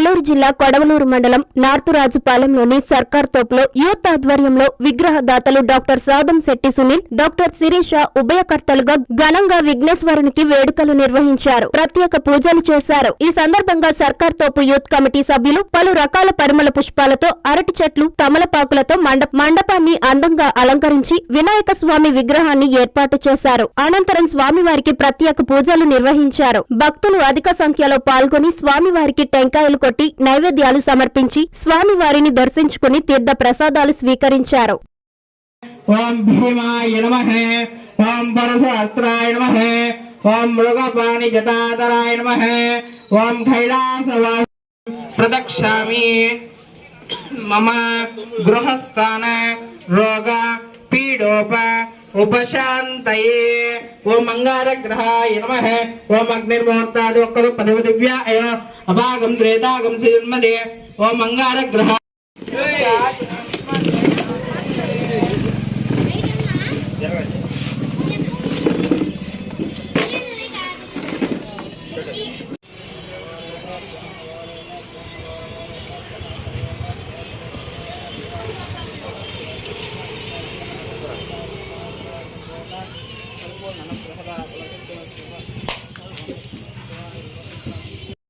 నెల్లూరు జిల్లా కొడవలూరు మండలం నార్తురాజుపాలెంలోని సర్కార్ తోపులో యూత్ ఆధ్వర్యంలో విగ్రహదాతలు డాక్టర్ సాదం శెట్టి సునీల్ డాక్టర్ శిరీష ఉభయకర్తలుగా ఘనంగా విఘ్నేశ్వరునికి వేడుకలు నిర్వహించారు. ప్రత్యేక పూజలు చేశారు. ఈ సందర్భంగా సర్కార్ తోపు యూత్ కమిటీ సభ్యులు పలు రకాల పరిమళ పుష్పాలతో అరటి చెట్లు తమలపాకులతో మండపాన్ని అందంగా అలంకరించి వినాయక స్వామి విగ్రహాన్ని ఏర్పాటు చేశారు. అనంతరం స్వామివారికి ప్రత్యేక పూజలు నిర్వహించారు. భక్తులు అధిక సంఖ్యలో పాల్గొని స్వామివారికి టెంకాయలు కొట్టి నైవేద్యాలు సమర్పించి స్వామివారిని దర్శించుకుని తీర్థ ప్రసాదాలు స్వీకరించారు. ఓం భీమాయ నమ ఓం పరశస్త్రాయ నమ ఓం మృగపాణి జటాధరాయ ఓం ప్రదక్షామి. మమ గృహస్థాన రోగ పీడోప ఉపశాంతయే. ఓం అంగారగ్రహాయ నమ ఓం అగ్నిర్మూర్తాది ఒక్కరు పదవి దివ్యాయ అభాగం త్రేతాగం సిన్మదే ఓం అంగారగ్రహ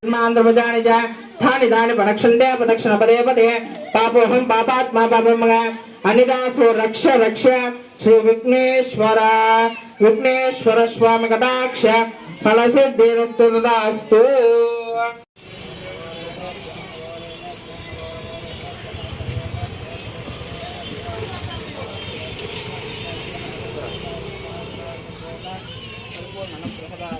आंध्रभुजानि च तानि तानि प्रदक्षण्डे प्रदक्षिण पदे पदे पापोऽहं पापात्मा पापमग अनिदासो रक्ष रक्ष श्री विघ्नेश्वर विघ्नेश्वर स्वामी कटाक्ष फलसिद्धिरस्तु तदास्तु Gracias.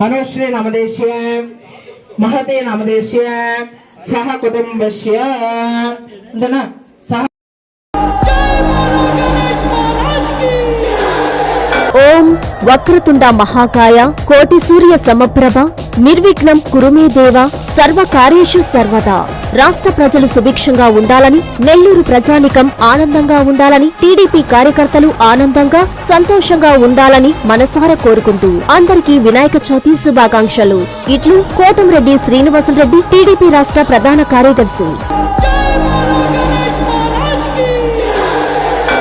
హనుశ్రీ నమదేశ్య మహతే నమదేశ్య సహ కుటుంబస్య వక్రతుండ మహాకాయ కోటి సూర్య సమప్రభ నిర్విఘ్నం కురుమే దేవ సర్వ సర్వదా రాష్ట్ర ప్రజలు సుభిక్షంగా ఉండాలని నెల్లూరు ప్రజానికం ఆనందంగా ఉండాలని టీడీపీ కార్యకర్తలు ఆనందంగా సంతోషంగా ఉండాలని మనసారా కోరుకుంటూ అందరికీ వినాయక చవితి శుభాకాంక్షలు. ఇట్లు కోటంరెడ్డి శ్రీనివాసులరెడ్డి టీడీపీ రాష్ట్ర ప్రధాన కార్యదర్శి.